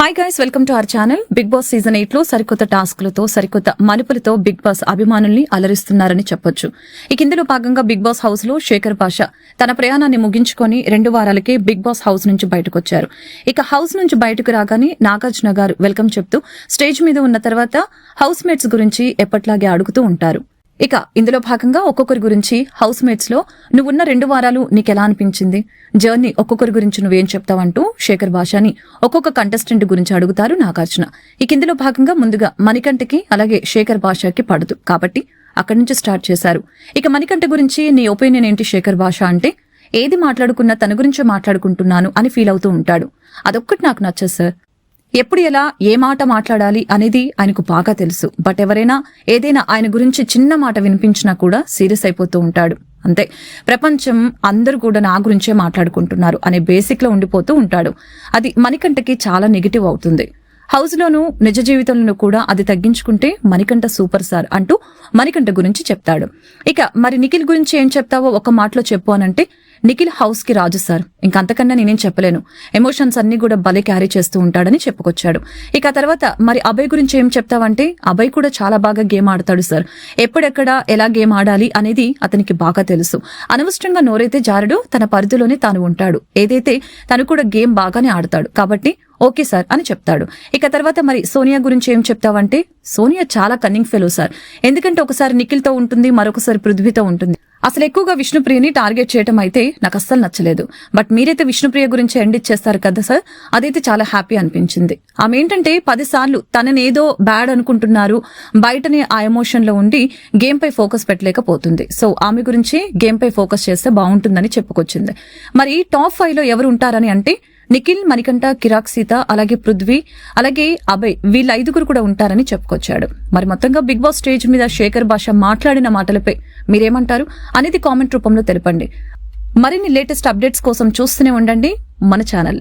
Hi guys welcome to our channel Big Boss season ఎయిట్లో సరికొత్త టాస్క్లతో సరికొత్త మలుపులతో బిగ్ బాస్ అభిమానుల్ని అలరిస్తున్నారని చెప్పొచ్చు. ఇక ఇందులో భాగంగా బిగ్ బాస్ హౌస్లో శేఖర్ పాషా తన ప్రయాణాన్ని ముగించుకొని రెండు వారాలకే బిగ్ బాస్ హౌస్ నుంచి బయటకొచ్చారు. ఇక హౌస్ నుంచి బయటకు రాగానే నాగార్జున గారు వెల్కమ్ చెప్తూ స్టేజ్ మీద ఉన్న తర్వాత హౌస్ మేట్స్ గురించి ఎప్పట్లాగే అడుగుతూ ఉంటారు. ఇక ఇందులో భాగంగా ఒక్కొక్కరి గురించి హౌస్ మేట్స్లో నువ్వున్న రెండు వారాలు నీకెలా అనిపించింది? జర్నీ ఒక్కొక్కరి గురించి నువ్వేం చెప్తావంటూ శేఖర్ భాషాని ఒక్కొక్క కంటెస్టెంట్ గురించి అడుగుతారు నాగార్జున. ఇక ఇందులో భాగంగా ముందుగా మణికంఠకి అలాగే శేఖర్ భాషకి పడదు. కాబట్టి అక్కడి నుంచి స్టార్ట్ చేశారు. ఇక మణికంఠ గురించి నీ ఒపీనియన్ ఏంటి శేఖర్ భాష అంటే? ఏది మాట్లాడుకున్నా తన గురించే మాట్లాడుకుంటున్నాను అని ఫీల్ అవుతూ ఉంటాడు. అదొక్కటి నాకు నచ్చదు సార్ ఎప్పుడు ఎలా ఏ మాట మాట్లాడాలి అనేది ఆయనకు బాగా తెలుసు. బట్ ఎవరైనా ఏదైనా ఆయన గురించి చిన్న మాట వినిపించినా కూడా సీరియస్ అయిపోతూ ఉంటాడు. అంతే. ప్రపంచం అందరూ కూడా నా గురించే మాట్లాడుకుంటున్నారు అనే బేసిక్లో ఉండిపోతూ ఉంటాడు. అది మణికంఠకి చాలా నెగిటివ్ అవుతుంది. హౌస్ లోను నిజ జీవితంలోనూ కూడా అది తగ్గించుకుంటే మణికంఠ సూపర్ సార్ అంటూ మణికంఠ గురించి చెప్తాడు. ఇక మరి నిఖిల్ గురించి ఏం చెప్తావో ఒక మాటలో చెప్పు అనంటే నిఖిల్ హౌస్కి రాజు సార్. ఇంకంతకన్నా నేనేం చెప్పలేను. ఎమోషన్స్ అన్ని కూడా భలే క్యారీ చేస్తూ ఉంటాడని చెప్పుకొచ్చాడు. ఇక తర్వాత మరి అభయ్ గురించి ఏం చెప్తావంటే అభయ్ కూడా చాలా బాగా గేమ్ ఆడతాడు సార్. ఎప్పుడెక్కడ ఎలా గేమ్ ఆడాలి అనేది అతనికి బాగా తెలుసు. అనవసరంగా నోరైతే జారడు తన పరిధిలోనే తాను ఉంటాడు. ఏదైతే తను కూడా గేమ్ బాగానే ఆడతాడు. కాబట్టి ఓకే సార్ అని చెప్తాడు. ఇక తర్వాత మరి సోనియా గురించి ఏం చెప్తావంటే సోనియా చాలా కన్నింగ్ ఫెలో సార్. ఎందుకంటే ఒకసారి నిఖిల్తో ఉంటుంది మరొకసారి పృథ్వీతో ఉంటుంది. అసలు ఎక్కువగా విష్ణుప్రియని టార్గెట్ చేయడం అయితే నాకు అస్సలు నచ్చలేదు. బట్ మీరైతే విష్ణుప్రియ గురించి ఎండ్ ఇచ్చేస్తారు కదా సార్ అదైతే చాలా హ్యాపీ అనిపించింది. ఆమె ఏంటంటే పదిసార్లు తనని ఏదో బ్యాడ్ అనుకుంటున్నారు బయటనే ఆ ఎమోషన్లో ఉండి గేమ్ పై ఫోకస్ పెట్టలేకపోతుంది. సో ఆమె గురించి గేమ్ పై ఫోకస్ చేస్తే బాగుంటుందని చెప్పుకొచ్చింది. మరి టాప్ ఫైవ్లో ఎవరు ఉంటారని అంటే నిఖిల్ మణికంఠ కిరాక్ సీత అలాగే పృథ్వీ అలాగే అభయ్ వీళ్ళ ఐదుగురు కూడా ఉంటారని చెప్పుకొచ్చాడు. మరి మొత్తంగా బిగ్ బాస్ స్టేజ్ మీద శేఖర్ భాష మాట్లాడిన మాటలపై మీరేమంటారు? అనేది కామెంట్ రూపంలో తెలపండి. మరిన్ని లేటెస్ట్ అప్డేట్స్ కోసం చూస్తూనే ఉండండి మన ఛానల్.